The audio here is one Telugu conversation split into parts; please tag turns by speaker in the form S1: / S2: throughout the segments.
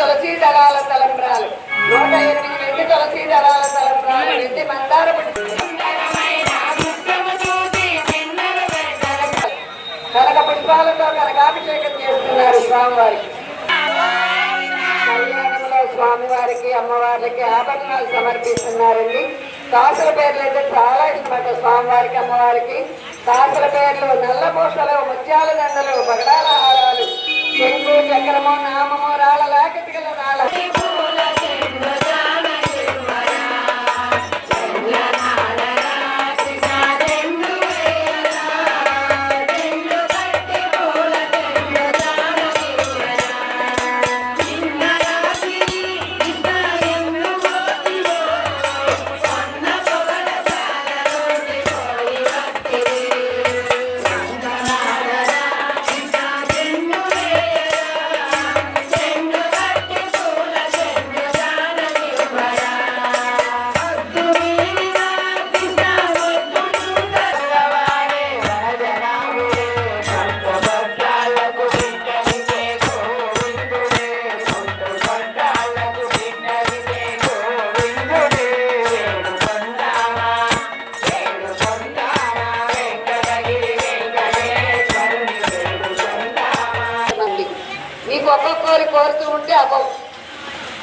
S1: తులసీ దళాల తలంబ్రాలు నూట ఎనిమిది వెండి తులసి దళాల తలంబ్రాలు వెండి మందార కనక పుష్పాలతో కనకాభిషేకం చేస్తున్నారు స్వామివారికి కళ్యాణంలో స్వామివారికి అమ్మవారికి ఆభరణాలు సమర్పిస్తున్నారండి. కాసుల పేర్లు అయితే చాలా ఇష్టమంట స్వామివారికి అమ్మవారికి. తాసుల పేర్లు నల్ల పూసలు ముత్యాల దండలు బగడాల హారాలు చెంగు చక్రమో నామమో రాళ్ళ లాకెట్టుగల రాళ్ళ. ఒక్కొక్కరి కోరుతూ ఉంటే అవ్వవు.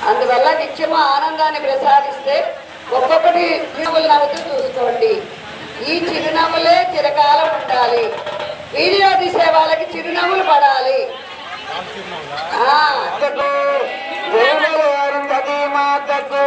S1: అందువల్ల నిత్యము ఆనందాన్ని ప్రసాదిస్తే ఒక్కొక్కటి చిరునవ్వులు నవ్వుతూ చూసుకోండి. ఈ చిరునవ్వులే చిరకాలం ఉండాలి. వీడియో తీసే వాళ్ళకి చిరునవ్వులు పడాలి. ఆ,
S2: దేవుడు అరుంధతి మాతకు